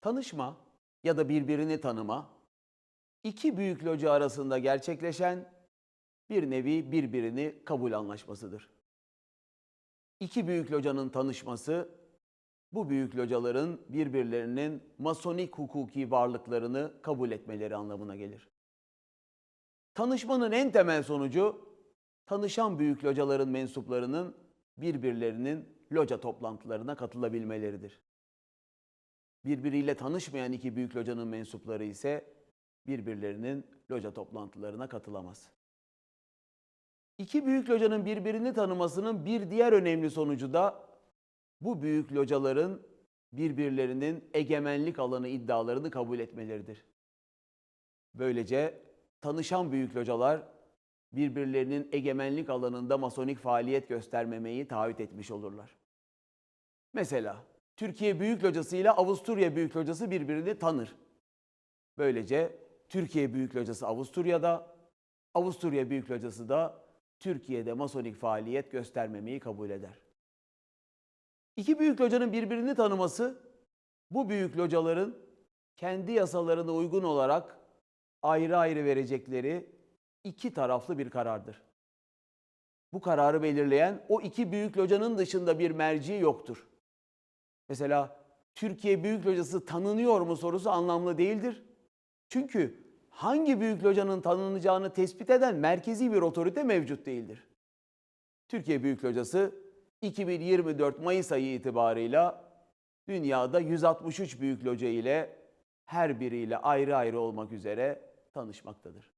Tanışma ya da birbirini tanıma iki büyük loca arasında gerçekleşen bir nevi birbirini kabul anlaşmasıdır. İki büyük locanın tanışması bu büyük locaların birbirlerinin masonik hukuki varlıklarını kabul etmeleri anlamına gelir. Tanışmanın en temel sonucu tanışan büyük locaların mensuplarının birbirlerinin loca toplantılarına katılabilmeleridir. Birbiriyle tanışmayan iki büyük locanın mensupları ise birbirlerinin loca toplantılarına katılamaz. İki büyük locanın birbirini tanımasının bir diğer önemli sonucu da bu büyük locaların birbirlerinin egemenlik alanı iddialarını kabul etmeleridir. Böylece tanışan büyük localar birbirlerinin egemenlik alanında masonik faaliyet göstermemeyi taahhüt etmiş olurlar. Mesela Türkiye Büyük Locası ile Avusturya Büyük Locası birbirini tanır. Böylece Türkiye Büyük Locası Avusturya'da, Avusturya Büyük Locası da Türkiye'de masonik faaliyet göstermemeyi kabul eder. İki büyük locanın birbirini tanıması bu büyük locaların kendi yasalarına uygun olarak ayrı ayrı verecekleri iki taraflı bir karardır. Bu kararı belirleyen o iki büyük locanın dışında bir merci yoktur. Mesela Türkiye Büyük Locası tanınıyor mu sorusu anlamlı değildir. Çünkü hangi büyük locanın tanınacağını tespit eden merkezi bir otorite mevcut değildir. Türkiye Büyük Locası 2024 Mayıs ayı itibarıyla dünyada 163 büyük loca ile her biriyle ayrı ayrı olmak üzere tanışmaktadır.